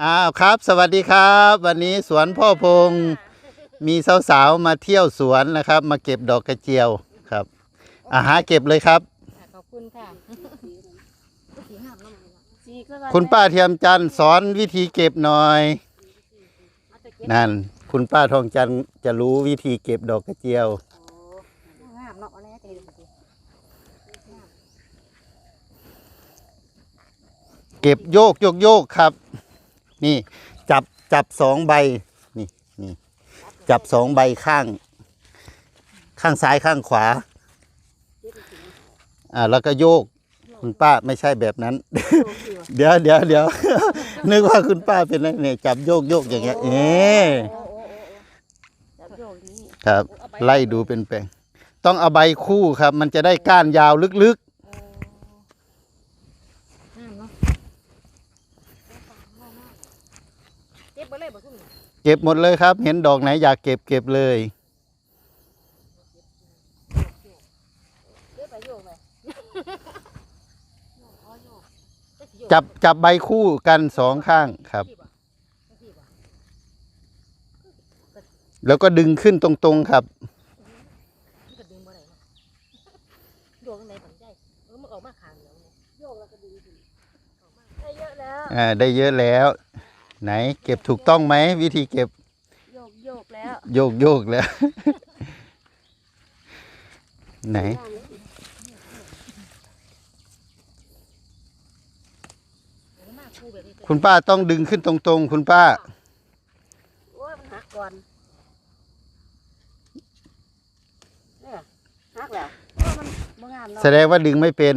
อ้าวครับ สวัสดีครับ วันนี้สวนพ่อพงษ์มีสาวๆมาเที่ยวสวนนะครับ มาเก็บดอกกระเจียวครับอาหาเก็บเลยครับ ค่ะขอบคุณค่ะคุณป้าเทียมจันทร์สอนวิธีเก็บหน่อย นั่น คุณป้าทองจันทร์จะรู้วิธีเก็บดอกกระเจียว งามเนาะอะไรจะเห็นสิเก็บโยกโยกโยกครับ นี่จับจับสองใบนี่นี่จับสองใบข้าง ข้างซ้ายข้างขวา อ่าแล้วก็โยกคุณป้าไม่ใช่แบบนั้น เดี๋ยวเดี๋ยวเดี๋ยวนึกว่าคุณป้าเป็นอะไรเนี่ยจับโยกโยกอย่างเงี้ยเอ๊ะโอ้โอ้โอ้โอ้จับโยกนี้ครับ ไล่ดูเป็นแปลงต้องเอาใบคู่ครับ มันจะได้ก้านยาวลึกงามเนาะเก็บ ไปเลยบ่ทุ่มๆเก็บหมดเลยครับ เห็นดอกไหนอยากเก็บเก็บเลยเก็บไปโยกไปโอ้โยกจับจับใบคู่กันสองข้างครับแล้วก็ดึงขึ้นตรงๆครับ มันก็ดึงบ่ได้เนาะโยกจังได๋ผมใจเออมันออกมาข้างเดียวเนี่ยโยกแล้วก็ดึงขึ้นออกมาได้เยอะแล้ว อ่าได้เยอะแล้ว ไหน เก็บถูกต้องไหมวิธีเก็บโยกโยกแล้วโยกโยกแล้ว ไหนมาคู่แบบนี้คุณป้าต้องดึงขึ้นตรงๆ คุณป้า โอ้ยมันหักก่อนเนี่ยหักแล้วโอ้ยมันบ่งามเนาะแสดงว่าดึงไม่เป็น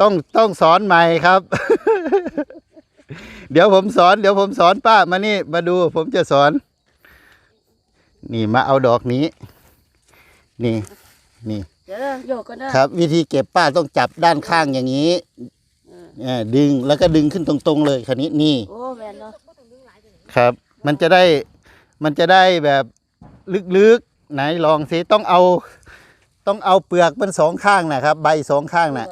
ต้องต้องสอนใหม่ครับ เดี๋ยวผมสอน เดี๋ยวผมสอนป้ามานี่มาดูผมจะสอน นี่มาเอาดอกนี้ นี่ นี่ เดี๋ยวเด้อโยกกันเด้อครับ วิธีเก็บป้าต้องจับด้านข้างอย่างนี้เออเอ่อดึงแล้วก็ดึงขึ้นตรงๆเลยคันนี้นี่ โอ้แม่นเนาะครับ มันจะได้ มันจะได้แบบลึกๆ ไหนลองสิ ต้องเอา ต้องเอาเปลือกมันสองข้างนะครับ ใบสองข้างน่ะ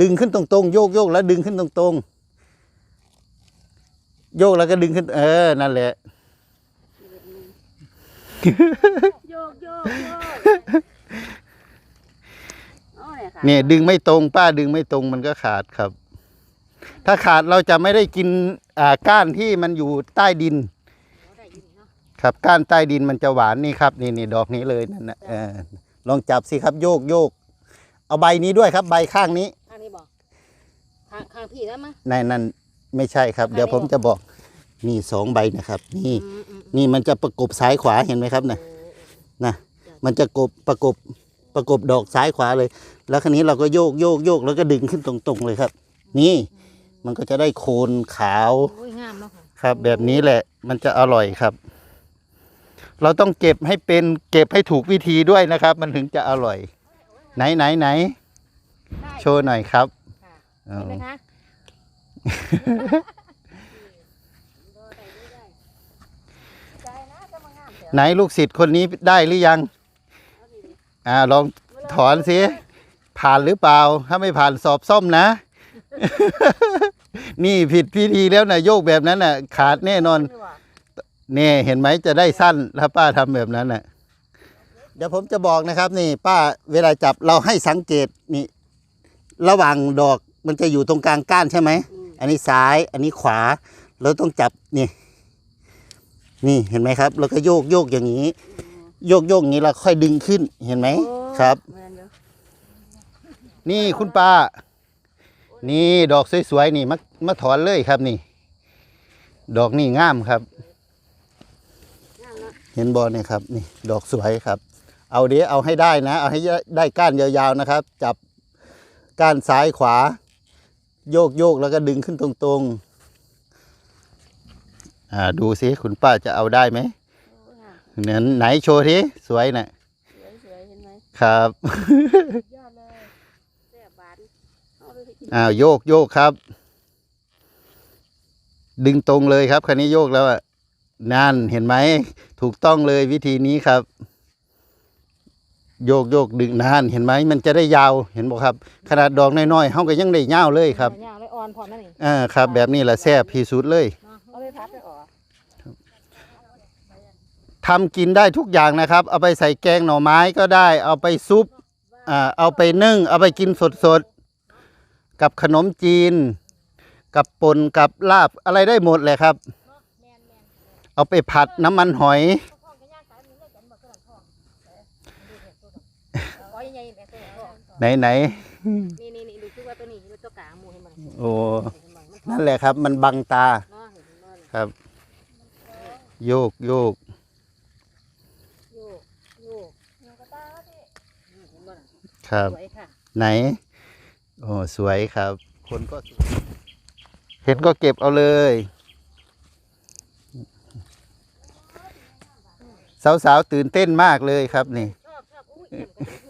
ดึงขึ้นตรงๆ โยกโยกแล้วดึงขึ้นตรงๆ โยกแล้วก็ดึงขึ้น เออ นั่นแหละ โยกโยกโยกโอ้ยค่ะเนี่ย ดึงไม่ตรงป้าดึงไม่ตรงมันก็ขาดครับ ถ้าขาดเราจะไม่ได้กินอ่าก้านที่มันอยู่ใต้ดิน ได้อยู่นี่เนาะครับ ก้านใต้ดินมันจะหวานนี่ครับ นี่นี่ดอกนี้เลยนั่นนะเออลองจับสิครับโยกโยก เอาใบนี้ด้วยครับ ใบข้างนี้ ข้างนี้บอกข้างข้างพี่แล้วมั้งในนั้น ไม่ใช่ครับ เดี๋ยวผมจะบอกนี่สองใบนะครับ นี่อืมอืมนี่มันจะประกบซ้ายขวาเห็นไหมครับโอ้นะนะมันจะกบประกบประกบดอกซ้ายขวาเลย แล้วคราวนี้เราก็โยกโยกโยกแล้วก็ดึงขึ้นตรงๆเลยครับ นี่มันก็จะได้โคนขาวโอ้ยงามเนาะค่ะครับ แบบนี้แหละมันจะอร่อยครับ เราต้องเก็บให้เป็นเก็บให้ถูกวิธีด้วยนะครับ มันถึงจะอร่อย ไหนไหนไหนได้โชว์หน่อยครับค่ะเอาเห็นไหมคะ ไหนลูกศิษย์คนนี้ได้หรือยัง อ่า ลองถอนสิ ผ่านหรือเปล่า ถ้าไม่ผ่านสอบซ่อมนะ นี่ผิดพิธีแล้วนะโยกแบบนั้นน่ะ ขาดแน่นอนนี่ว่ะนี่เห็นไหมจะได้สั้นถ้าป้าทำแบบนั้นน่ะ เดี๋ยวผมจะบอกนะครับ นี่ ป้าเวลาจับเราให้สังเกตนี่ ระหว่างดอกมันจะอยู่ตรงกลางก้านใช่ไหม อืมอันนี้ซ้าย อันนี้ขวา เราต้องจับนี่ นี่เห็นไหมครับ แล้วก็โยกโยกอย่างนี้ โยกโยกอย่างนี้เราค่อยดึงขึ้นเห็นไหมโอ้ครับแม่นอยู่นี่คุณป้า นี่ดอกสวยๆนี่มามาถอนเลยครับนี่ ดอกนี่งามครับงามเนาะเห็นบอลเนี่ยครับ นี่ ดอกสวยครับ เอาเดี๋ยวเอาให้ได้นะ เอาให้ได้ก้านยาวๆนะครับ จับก้านซ้ายขวา โยกโยกแล้วก็ดึงขึ้นตรงๆ อ่าดูสิคุณป้าจะเอาได้ไหมโอ้งามเนี่ยไหนโชว์ทีสวยนะสวยสวยเห็นไหมครับยอดเลยแซ่บบานเอาเลยให้กินอ้าวโยกโยกครับ ดึงตรงเลยครับคันนี้โยกแล้วอะนั่นเห็นไหมถูกต้องเลยวิธีนี้ครับ โยกโยกดึงนานเห็นไหมมันจะได้ยาวเห็นบอกครับ ขนาดดอกน้อยๆเขาก็ยังได้ยาวเลยครับย่างเลยอ่อนพร้อมนั่นเองอ่าครับ แบบนี้แหละแซ่บที่สุดเลยเนาะเอาเลยพัดไปออกทำกินได้ทุกอย่างนะครับ เอาไปใส่แกงหน่อไม้ก็ได้ เอาไปซุปอ่าเอาไปนึ่ง เอาไปกินสดๆ กับขนมจีน กับป่นกับลาบอะไรได้หมดเลยครับแม่นแม่นเอาไปผัดน้ำมันหอย ท้องกันย่างสายมือเลยกันบ่กระดันท้องอ๋อยังไงแม่ตัวท้อง ไหนไหนนี่นี่นี่ดูคือว่าตัวนี้ดูตัวกลางหมูเห็นมันโอ้เห็นมันมันนั่นแหละครับ มันบังตาเนาะเห็นมันครับ โยกโยกโยกโยกโยกกระตาพี่เห็นมันครับ สวยค่ะไหน โอ้สวยครับ คนก็สวยเห็นก็เก็บเอาเลย สาวๆตื่นเต้นมากเลยครับนี่ ชอบชอบอุ้ยเอี่ยมกระดิ่งเนี่ยปัดไม่ก่อน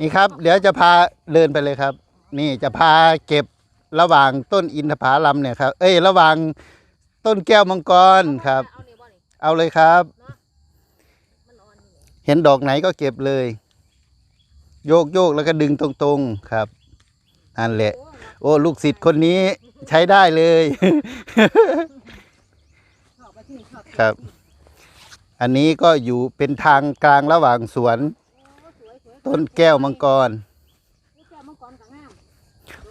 นี่ครับ เดี๋ยวจะพาเดินไปเลยครับ นี่จะพาเก็บระหว่างต้นอินทผลัมเนี่ยครับ เอ้ย ระหว่างต้นแก้วมังกรครับ เอาเลยครับ เห็นดอกไหนก็เก็บเลย โยกโยกแล้วก็ดึงตรงๆครับนั่นแหละ โอ้ลูกศิษย์คนนี้ใช้ได้เลย ครับ อันนี้ก็อยู่เป็นทางกลางระหว่างสวน ต้นแก้วมังกรนี่แก้วมังกรกับงาม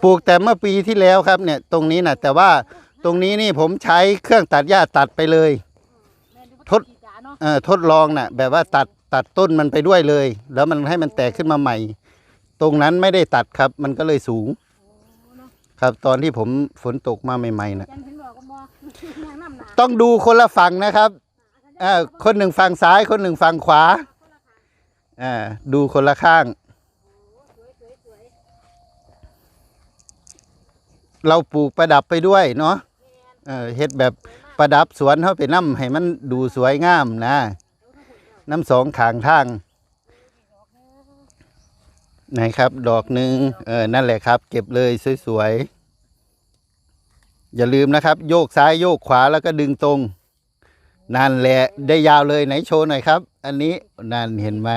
ปลูกแต่เมื่อปีที่แล้วครับเนี่ยตรงนี้นะแต่ว่าตรงนี้นี่ผมใช้เครื่องตัดหญ้าตัดไปเลยแม่นดูว่าทดขี้กาเนาะเอ่อทดลองนะ่ะแบบว่าตัดตัดต้นมันไปด้วยเลย แล้วมันให้มันแตกขึ้นมาใหม่ ตรงนั้นไม่ได้ตัดครับ มันก็เลยสูงโอ้เนาะครับตอนที่ผมฝนตกมาใหม่ๆนะจันเห็นบอกก็บ่นางน้ำหนาต้องดูคนละฝั่งนะครับอ่าคนหนึ่งฝั่งซ้ายคนหนึ่งฝั่งขวา อ่าดูคนละข้าง เราปลูกประดับไปด้วยเนาะเออเฮ็ดแบบประดับสวนเขาไปน้ำให้มันดูสวยงามนะ น้ำสองขางทางไหนครับ ดอกหนึ่งเออนั่นแหละครับ เก็บเลยสวยๆอย่าลืมนะครับ โยกซ้ายโยกขวาแล้วก็ดึงตรง นั่นแหละได้ยาวเลยไหนโชว์หน่อยครับ อันนี้นั่นเห็นไหม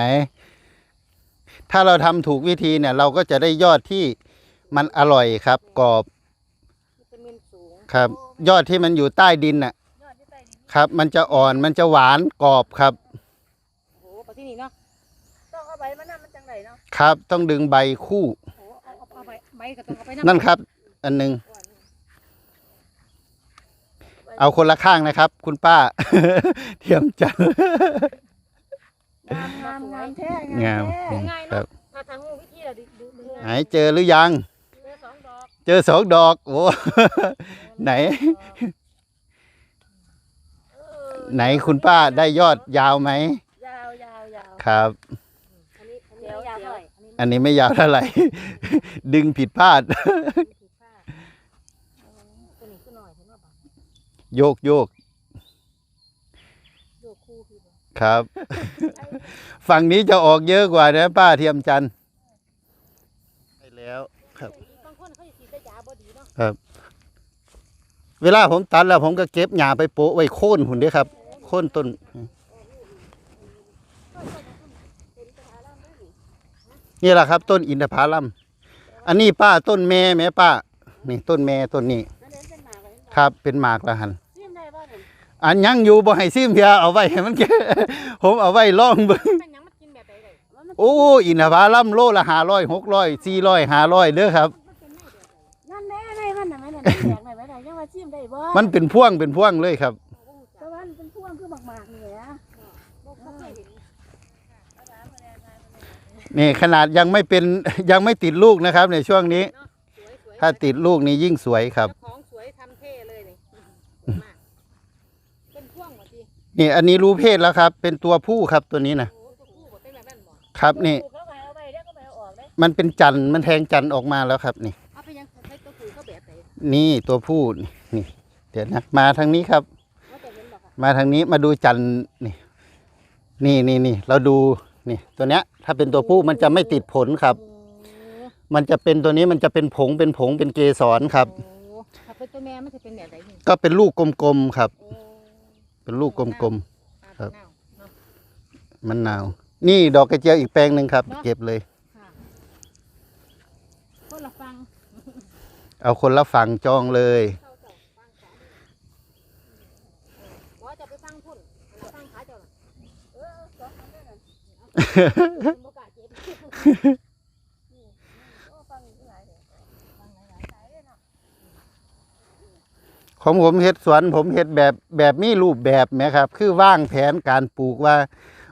ถ้าเราทำถูกวิธีเนี่ย เราก็จะได้ยอดที่มันอร่อยครับกรอบวิตามินสูงครับ ยอดที่มันอยู่ใต้ดินน่ะยอดที่ใต้ดินครับ มันจะอ่อนมันจะหวานกรอบครับ โอ้ไปที่นี่เนาะต้องเอาใบมันนั่นมันจังไหนเนาะครับ ต้องดึงใบคู่ โอ้เอาเอาเอาใบใบก็ต้องเอาไปนั่นครับ อันหนึ่งเอาคนละข้างนะครับ คุณป้า เทียมจันทร์ งามงามงามแท้งามแท้ง่ายครัเนาะบถ้าทางหูวิธีเราดูดูดูไหนเจอหรือยัง เจอสองดอกเจอสองดอกโอ้ไหนเออไหนคุณป้าได้ยอดยาวไหมยาวยาวยาวครับ อันนี้อันนี้ยาวเท่าไหร่อันนี้ไม่ยาวเท่าไหร่ ดึงผิดพลาดผิดพลาดตัวนี้ขึ้นหน่อยเห็นว่าบังโยกโยก โยกคู่ คือบ่ครับ ฝั่งนี้จะออกเยอะกว่านะป้าเทียมจันทร์ใช่แล้วครับบางคนเขาสิฉีดแต่ยาบ่ดีเนาะเวลาผมตัดแล้วผมก็เก็บหญ้าไปโปะไว้โค่นหุ่นเด้วยครับ โค่นต้น นี่แหละครับ ต้นอินทผลัมอันนี้ป้าต้นแม่แม่ป้า นี่ต้นแม่ต้นนี้ นั่นเองเป็นหมากเลย ครับ เป็นหมากละหันซิมได้บ่ผม อันยังอยู่บ่ให้ซิมเพียเอาไว้ให้มันแก่ผมเอาไว้ล่องเบิ่งมันยังมันกินแบบใดได้มันมันโอ้อินทผลัมโลละห้าร้อยหกร้อยสี่ร้อยห้าร้อยเด้อครับนั่นแน่ในมันน่ะแม่น่ะแดงหน่อยแม่น่ะยังว่าซิมได้บ่มันเป็นพ่วงเป็นพ่วงเลยครับ แต่ว่ามันเป็นพวงคือหมากๆนี่แหละนี่ขนาดยังไม่เป็น ยังไม่ติดลูกนะครับ ในช่วงนี้สวยสวยถ้าติดลูกนี่ยิ่งสวยครับ เจ้าของสวยทำเท่เลยนี่มากเป็นพวงว่าติ นี่อันนี้รู้เพศแล้วครับ เป็นตัวผู้ครับตัวนี้นะโอ้ตัวผู้บ่เป็นแบบนั้นบ่ครับนี่ปลูกแล้วไปเอาไปเดี๋ยวก็ไปเอาออกเด้มันเป็นจันทร์มันแทงจันทร์ออกมาแล้วครับ นี่ เอาไปยังใช้ตัวผู้เขาแบบไหนนี่ตัวผู้นี่นี่เดี๋ยวนะมาทางนี้ครับ ว่าจะเห็นบ่ค่ะมาทางนี้มาดูจันทร์นี่ นี่นี่นี่เราดูนี่ตัวเนี้ย ถ้าเป็นตัวผู้มันจะไม่ติดผลครับ โอ้มันจะเป็นตัวนี้มันจะเป็นผงเป็นผงเป็นเกสรครับโอ้ถ้าเป็นตัวแม่มันจะเป็นแบบไหนนี่ก็เป็นลูกกลมๆครับ โอ้ ป็นลูกกลมๆ ครับ มันหนาว นี่ดอกกระเจียวอีกแปลงหนึ่งครับ เก็บเลย คนละฟังเอาคนละฝั่งจองเลย ว่า ของผมเฮ็ดสวนผมเฮ็ดแบบแบบมีรูปแบบแหมครับ คือวางแผนการปลูกว่า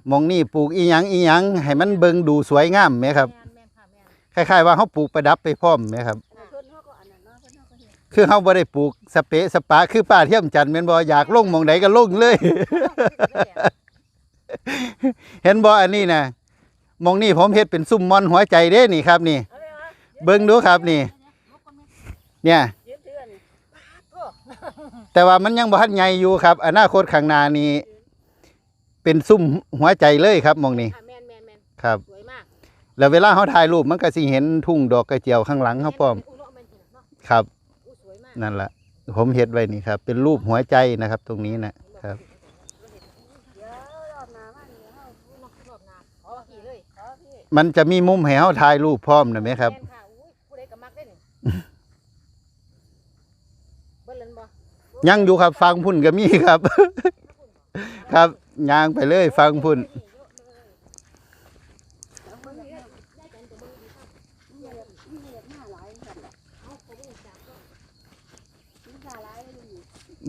หมองนี่ปลูกอีหยังอีหยังให้มันเบิ่งดูสวยงามแหมครับแม่นแม่นค่ะแม่นคล้ายๆว่าเฮาปลูกประดับไปพร้อมแหมครับเพิ่นเฮาก็อันนั้นเนาะเพิ่นเฮาก็เฮ็ดคือเฮาบ่ได้ปลูกสเปะสปาคือป้าเทียมจันทร์แม่นบ่อยากลงหมองใดก็ลงเลย เห็นบ่อันนี้นะหมองนี่ผมเฮ็ดเป็นซุ่มมอนหัวใจเด้นี่ครับ นี่เอาเลยเหรอเบิ่งดูครับนี่ เนี่ย ยืมเถื่อนปาดโถ่ แต่ว่ามันยังบ่ทันใหญ่อยู่ครับ อนาคตข้างหน้านี้ เป็นซุ่มหัวใจเลยครับหมองนี้ ค่ะแม่นแม่นแม่นครับ สวยมากแล้วเวลาเฮาถ่ายรูปมันก็สิเห็นทุ่งดอกกระเจียวข้างหลังเฮาพร้อมอู้เนาะแม่นเห็นเนาะครับ อู้สวยมากนั่นล่ะผมเฮ็ดไว้นี่ครับ เป็นรูปหัวใจนะครับ ตรงนี้นะครับ เดี๋ยวรอบหน้ามานี่เฮาอู้เนาะรอบหน้าขอพี่เลยขอพี่มันจะมีมุมให้เฮาถ่ายรูปพร้อมนะไหมครับ แม่นค่ะอุ้ยผู้ใดก็มักได้นี่เบิ่นเล่นบ่ ยังอยู่ครับ ฟังพุ่นก็มีครับ ครับย่างไปเลยฟังพุ่น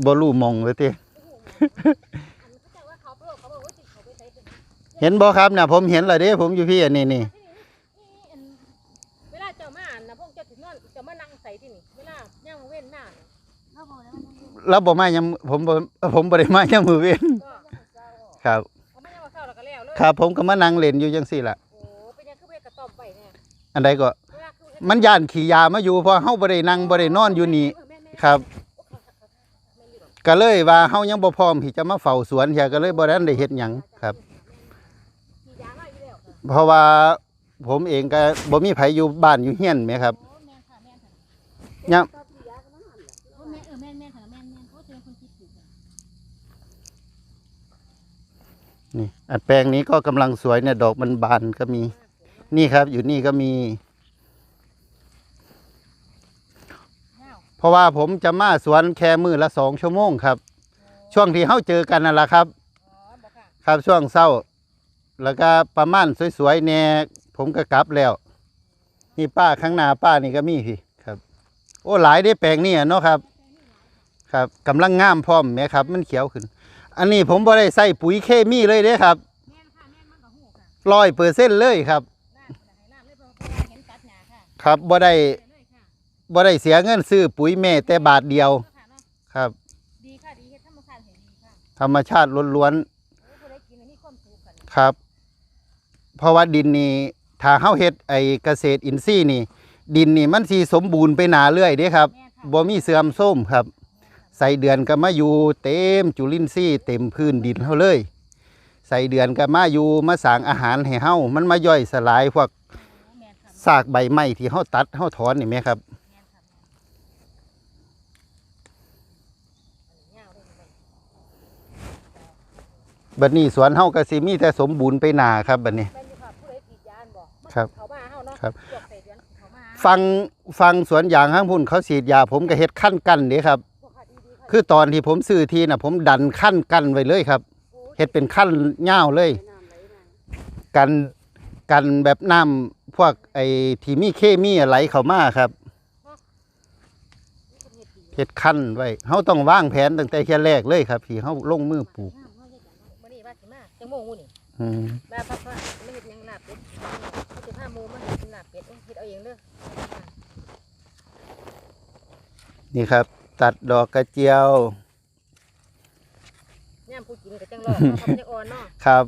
บ่รู้หมองเลยติเห็นบ่ครับน่ะผมเห็นแล้วเด้ผมอยู่พี่อันนี้นี่ เวลาเจ้ามาอันนะพวกเจ้าถึงนอนเจ้ามานั่งใส่ที่นี่เวลาย่างเว้นหน้าเนี่ยเขาบอก แล้วมันแล้วบ่มายังผมบ่ผมบ่ได้มายังมือเว้นก็ครับ เขาไม่ได้มาเข้าแล้วก็แล้วเลยครับผมก็มานั่งเล่นอยู่จังซี่ล่ะ โอ้เป็นยังคือเวกระตอบไปเนี่ยอันใดก็เวลาคือมันย่านขี่ยามาอยู่เพราะเฮาบ่ได้นั่งบ่ได้นอนอยู่นี่เออแม่นแม่นครับโอ้เขาเขาเขาแม่นอยู่ดอกก็เลยว่าเฮายังบ่พร้อมที่จะมาเฝ้าสวนเฮียก็เลยบ่ได้ได้เฮ็ดหยังครับ ขี่ยามาอยู่แล้วค่ะเพราะว่าผมเองก็บ่มีไผอยู่บ้านอยู่เฮียนแหมครับ โอ้แม่นค่ะแม่นค่ะยังโอ้แม่นเออแม่นแม่นค่ะแม่นแม่นโอ้เจอคนคิดถูกค่ะ นี่อันแปลงนี้ก็กำลังสวยเนี่ย ดอกมันบานก็มี นี่ครับ อยู่นี่ก็มี เพราะว่าผมจะมาสวนแค่มือละสองชั่วโมงครับ ช่วงที่เฮาเจอกันนั่นแหละครับ ครับช่วงเศร้า แล้วก็ประมาณสวยๆแน่ผมก็กลับแล้ว นี่ป้าข้างหน้าป้านี่ก็มีพี่ครับ โอ้หลายได้แปลงนี่เนาะครับ ครับกำลังงามพร้อมแหมครับ มันเขียวขึ้น อันนี้ผมบ่ได้ใส่ปุ๋ยเคมีเลยเด้ครับแม่นค่ะแม่นมันก็หูค่ะร้อยเปอร์เซ็นต์เลยครับน้ำคนไหนน้ำเลยเพราะว่าเห็นตัดหญ้าค่ะครับบ่ได้เดี๋ยวเลยค่ะบ่ได้เสียเงินซื้อปุ๋ยแม่แต่บาทเดียวเนาะค่ะเนาะครับ ดีค่ะดีเฮ็ดธรรมชาติเห็นดีค่ะธรรมชาติล้วนโอ้ผู้ใดกินอันนี้ความสุขกันๆครับ เพราะว่าดินนี่ถ้าเฮาเฮ็ดไอ้เกษตรอินทรีย์นี่ ดินนี่มันสิสมบูรณ์ไปหนาเรื่อยเด้ครับแม่นค่ะบ่มีเสื่อมโทรมครับ ใส่เดือนก็มาอยู่เต็มจุลินทรีย์เต็มพื้นดินเฮาเลย ใส่เดือนก็มาอยู่มาสร้างอาหารให้เฮามันมาย่อยสลายพวกโอ้แม่นค่ะซากใบไม้ที่เฮาตัดเฮาถอนนี่แหมครับแม่นค่ะแม่นอันนี้ยาวเลยแม่นบัดนี้สวนเฮาก็สิมีแต่สมบูรณ์ไปหนาครับบัดนี้แม่นอยู่ค่ะผู้ใดกรีดยางบ่มันครับเขามาเฮาเนาะครับพวกใส่เดือนเขามาหาฟังฟังสวนยางข้างพุ่นเขาฉีดยาผมก็เฮ็ดขั้นกั้นเด้ครับพวก ค่ะดีๆค่ะคือตอนที่ผมซื้อทีน่ะผมดันขั้นกั้นไว้เลยครับโอ้ยเฮ็ดเป็นขั้นยาวเลยน้ำไหลมากันกันแบบน้ำพวกไอ้ที่มีเคมีไหลเข้ามาครับนี่ก็เฮ็ดดีเฮ็ดขั้นไว้เฮาต้องวางแผนตั้งแต่แค่แรกเลยครับที่เฮาลงมือปลูกงามเฮาเฮ็ดจังเนาะมื้อนี้ว่าสิมาจังโมงหูนี่อืมว่าพักว่าไม่เฮ็ดหยังลาบเป็ดเขาสิพาหมู่มาเฮ็ดลาบเป็ดเอ้ยเฮ็ดเอาเองเด้อนี่ครับ ตัดดอกกระเจียวยามผู้กินก็จังรอเนาะเขาบ่ได้อ่อนเนาะครับ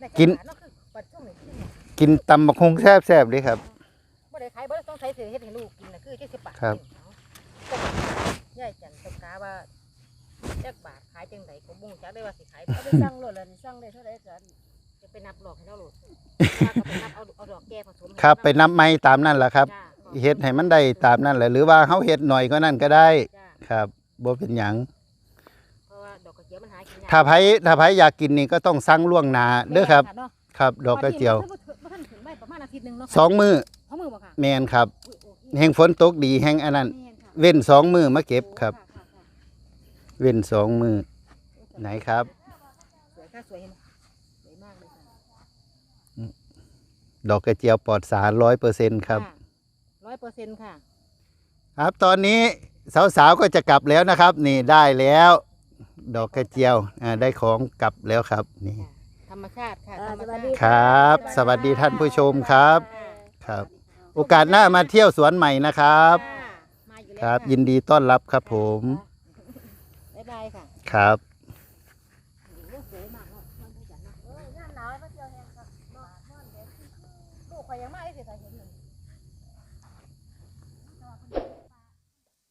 ได้จังกินหวะเนาะคือปัดช่วงนี้กินกินตำบักฮงแซ่บๆเด้ครับ บ่ได้ขายบ่ได้ต้องใช้ซื้อเฮ็ดให้ลูกกินน่ะคือ70บาทครับเอายายจันทร์ต้องกาว่าจักบาทขายจังไดก็บ่รู้จักได้ว่าสิขายบ่เอาไปสั่งโลดแล้วนี่สั่งได้เท่าไหร่กันจะไปนับหลอกให้เราโหลดว่าก็ไปนับเอาเอาดอกแก้ผสมให้ครับไปเนาะนับไม้ตามนั่นแหละครับ จ้า เฮ็ดให้มันได้ตามนั่นแหละหรือว่าเฮาเฮ็ดหน่อยก็นั่นก็ได้จ้าครับบ่เป็นหยังเพราะว่าดอกกระเจียวมันหากินยากถ้าไผถ้าไผอยากกินนี่ก็ต้องสั่งล่วงหน้าเด้อครับแม่นเนาะครับ ดอกกระเจียวบ่ทันถึงไม่ประมาณอาทิตย์หนึงเนาะสองมือเพราะมือบ่ค่ะแมนครับอุ้ยโอ้ยแห่งฝนตกดีแห่งอันนั้น แม่นค่ะเว้นสองมือมาเก็บครับ โอ้ะะค่ะเว้นสองมือไหนครับ สวยค่ะสวยเห็นไหมสวยมากเลยค่ะดอกกระเจียวปลอดสารร้อยเปอร์เซ็นต์ครับ ร้อยเปอร์เซ็นต์ค่ะ ครับตอนนี้สาวๆก็จะกลับแล้วนะครับ นี่ได้แล้ว ดอกกระเจียวอ่าได้ของกลับแล้วครับนี่ ธรรมชาติค่ะอ่าธรรมสวัสชาดีติครับ สวัสดีท่านผู้ชมครับ ครับ โอกาสหน้ามาเที่ยวสวนใหม่นะครับ ค่ะมาอยู่แล้วครับะยินดีต้อนรับครับผม บ๊ายบายค่ะ ครับ เรื่องสวยมากเนาะมันผู้จัดเนาะ เออย่านหนาวมาเที่ยวแห่งครับนอนนอนเด็ก ลูกข่อยยังมาได้สิสาเห็นหนึ่ง